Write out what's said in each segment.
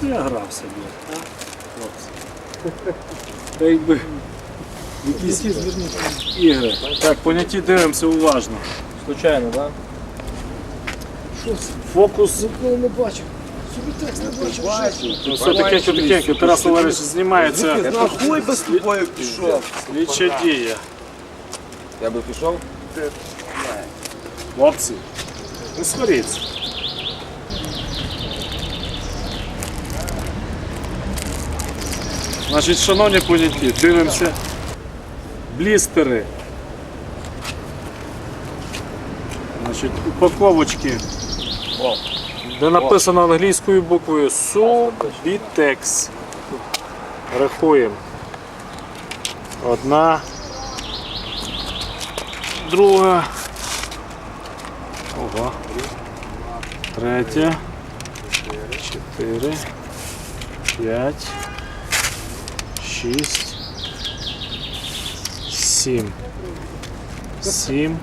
то я грався, блядь, а? Хлопці. Та якби якісь ігри. Так, поняті дивимося уважно. Случайно, так? Фокус. Ніколи не бачив. Собі текст не бачив. Ну, все тихенько, тихенько. Тарас Валерійович знімається. Нахуй без тобою пішов. Слідча дія. Я би пішов. Хлопці, не сваріться. Значить, шановні поняті, дивимося. Блістери. Значить, упаковочки. Де написано англійською буквою Subitex. Рахуємо. Одна. Друга. Ого. Третя. Чотири. П'ять. Шість. Сім. Сім.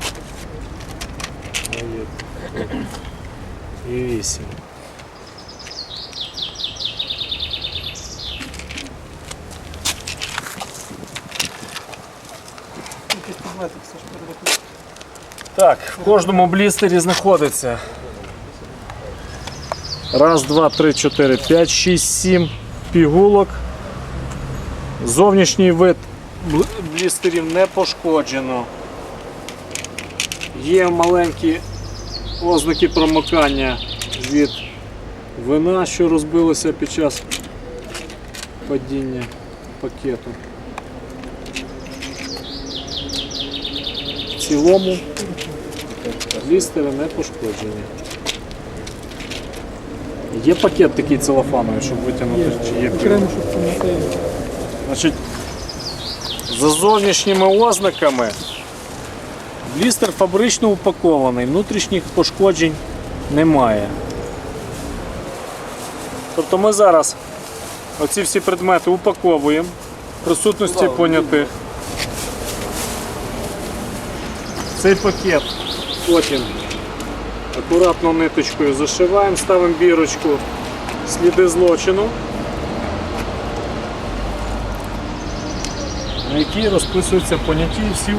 І вісім. Так, в кожному блістері знаходиться. Раз, два, три, чотири, п'ять, шість, сім пігулок. Зовнішній вид блістерів не пошкоджено. Є маленькі ознаки промокання від вина, що розбилося під час падіння пакету. В цілому блістери не пошкоджені. Є пакет такий целофановий, щоб витягнути, чи є Окремо, щоб це не те. Значить, за зовнішніми ознаками блістер фабрично упакований, внутрішніх пошкоджень немає. Тобто ми зараз оці всі предмети упаковуємо в присутності понятих. Цей пакет потім акуратно ниточкою зашиваємо, ставимо бірочку сліди злочину. На якій розписуються поняті всі